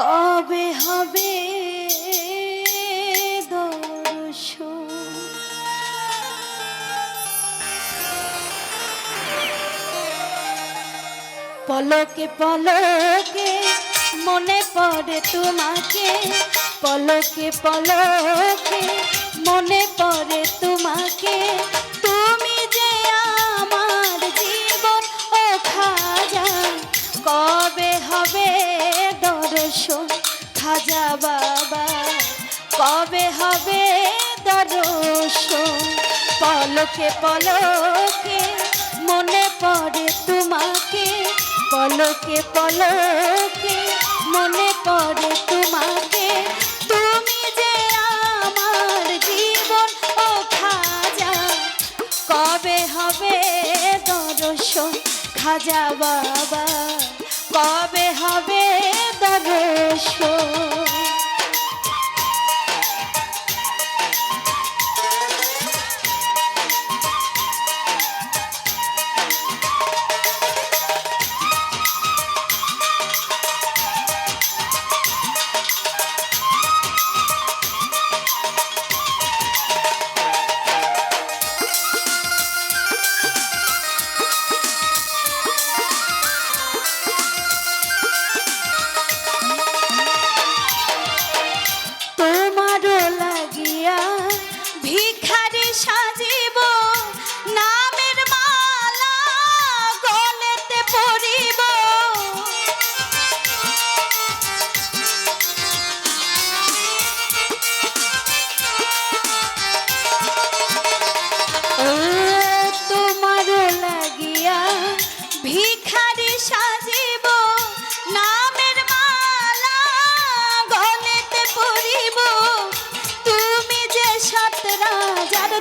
কবে হবে পলকে পলকে মনে পড়ে তোমাকে। পলকে পলকে মনে পড়ে তোমাকে। পলকে পলকে, মনে পড়ে তোমাকে। পলকে পলকে, মনে পড়ে তোমাকে। তুমি যে আমার জীবন, ও খাজা, কবে হবে দর্শন? খাজা বাবা, কবে হবে দর্শন?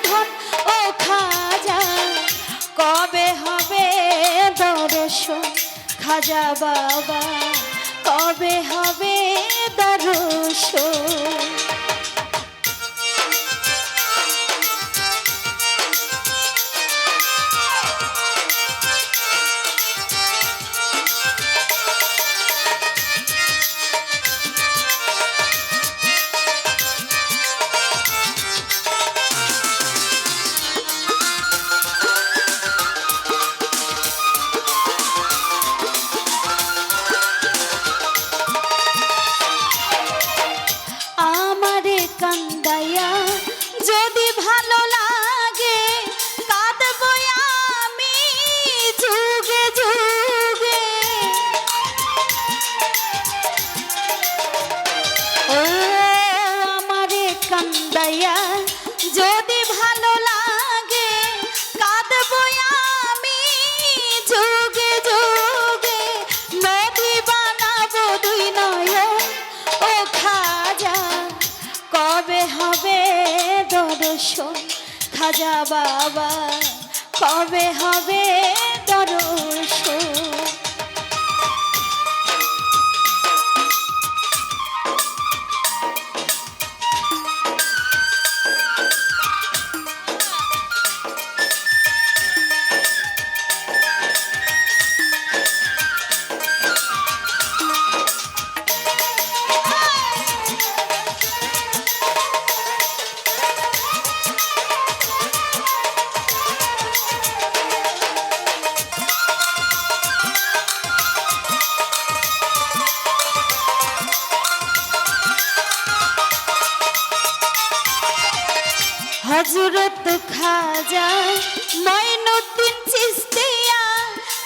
ধন ও খাজা। কবে হবে দর্শন? খাজা বাবা কবে হবে দর্শন খাজা বাবা কবে হবে দর্শন হজরত খাজা মাইনুদ্দিন চিস্তিয়া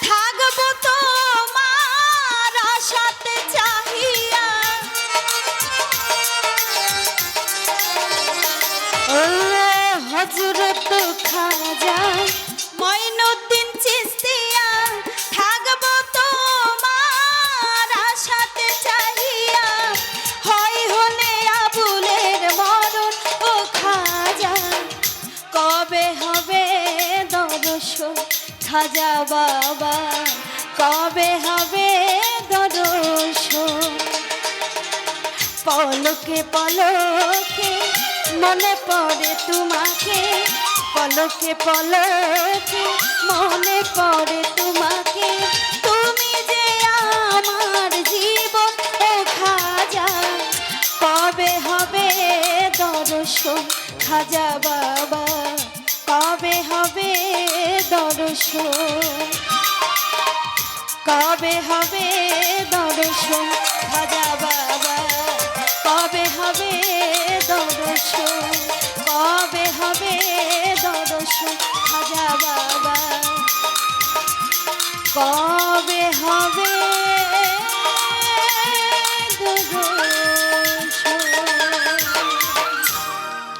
থাকব তোমার আশাতে চাহিয়া। ও হজরত খাজা খাজা বাবা, কবে হবে দর্শন পলকে পলকে মনে পড়ে তোমাকে, পলকে পলকে মনে পড়ে তোমাকে। তুমি যে আমার জীবন ও খাজা, কবে হবে দর্শন খাজা বাবা, কবে হবে দর্শন কবে হবে দর্শন? খাজা বাবা, কবে হবে দর্শন? কবে হবে দর্শন? খাজা বাবা, কবে হবে